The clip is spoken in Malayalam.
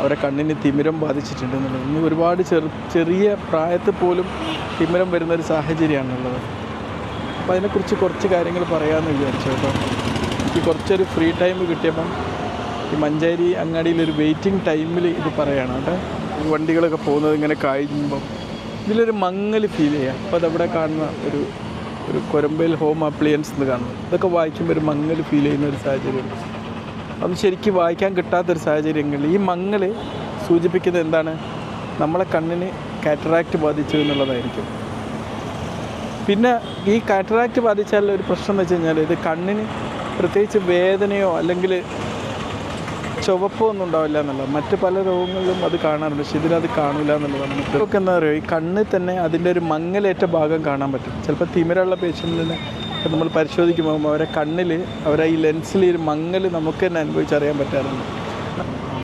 അവരെ കണ്ണിന് തിമിരം ബാധിച്ചിട്ടുണ്ട് എന്നുള്ളത് ഇന്ന് ഒരുപാട് ചെറു ചെറിയ പ്രായത്തിൽ പോലും തിമിരം വരുന്ന ഒരു സാഹചര്യമാണുള്ളത്. അപ്പോൾ അതിനെക്കുറിച്ച് കുറച്ച് കാര്യങ്ങൾ പറയാമെന്ന് വിചാരിച്ചു കേട്ടോ. എനിക്ക് കുറച്ചൊരു ഫ്രീ ടൈം കിട്ടിയപ്പം ഈ മഞ്ചേരി അങ്ങാടിയിൽ ഒരു വെയിറ്റിംഗ് ടൈമിൽ ഇത് പറയുകയാണ് കേട്ടോ. വണ്ടികളൊക്കെ പോകുന്നത് ഇങ്ങനെ കഴിയുമ്പം ഇതിലൊരു മങ്ങൽ ഫീൽ ചെയ്യുക അപ്പോൾ അതവിടെ കാണുന്ന ഒരു ഒരു കൊരമ്പയിൽ ഹോം അപ്ലിയൻസ് എന്ന് കാണുന്നു. ഇതൊക്കെ വായിക്കുമ്പോൾ ഒരു മങ്ങൽ ഫീൽ ചെയ്യുന്ന ഒരു സാഹചര്യമുണ്ട്. അത് ശരിക്കും വായിക്കാൻ കിട്ടാത്തൊരു സാഹചര്യങ്ങളിൽ ഈ മങ്ങൾ സൂചിപ്പിക്കുന്നത് എന്താണ്? നമ്മളെ കണ്ണിന് കാറ്ററാക്റ്റ് ബാധിച്ചു എന്നുള്ളതായിരിക്കും. പിന്നെ ഈ കാറ്ററാക്റ്റ് ബാധിച്ചാൽ ഒരു പ്രശ്നം എന്ന് വെച്ച് കഴിഞ്ഞാൽ ഇത് കണ്ണിന് പ്രത്യേകിച്ച് വേദനയോ അല്ലെങ്കിൽ ചുവപ്പോ ഒന്നും ഉണ്ടാവില്ല എന്നുള്ളത്. മറ്റ് പല രോഗങ്ങളിലും അത് കാണാറുണ്ട്. പക്ഷെ ഇതിലത് കാണില്ല എന്നുള്ളതാണ് മറ്റൊക്കെ എന്താ പറയുക ഈ കണ്ണിൽ തന്നെ അതിന്റെ ഒരു മങ്ങലേറ്റ ഭാഗം കാണാൻ പറ്റും. ചിലപ്പോൾ തിമിരമുള്ള പേഷ്യന്റിനെ നമ്മൾ പരിശോധിക്കുമ്പോൾ അവരെ കണ്ണിൽ അവരെ ഈ ലെൻസിൽ ഒരു മങ്ങൽ നമുക്ക് തന്നെ അനുഭവിച്ചറിയാൻ പറ്റാറുണ്ട്.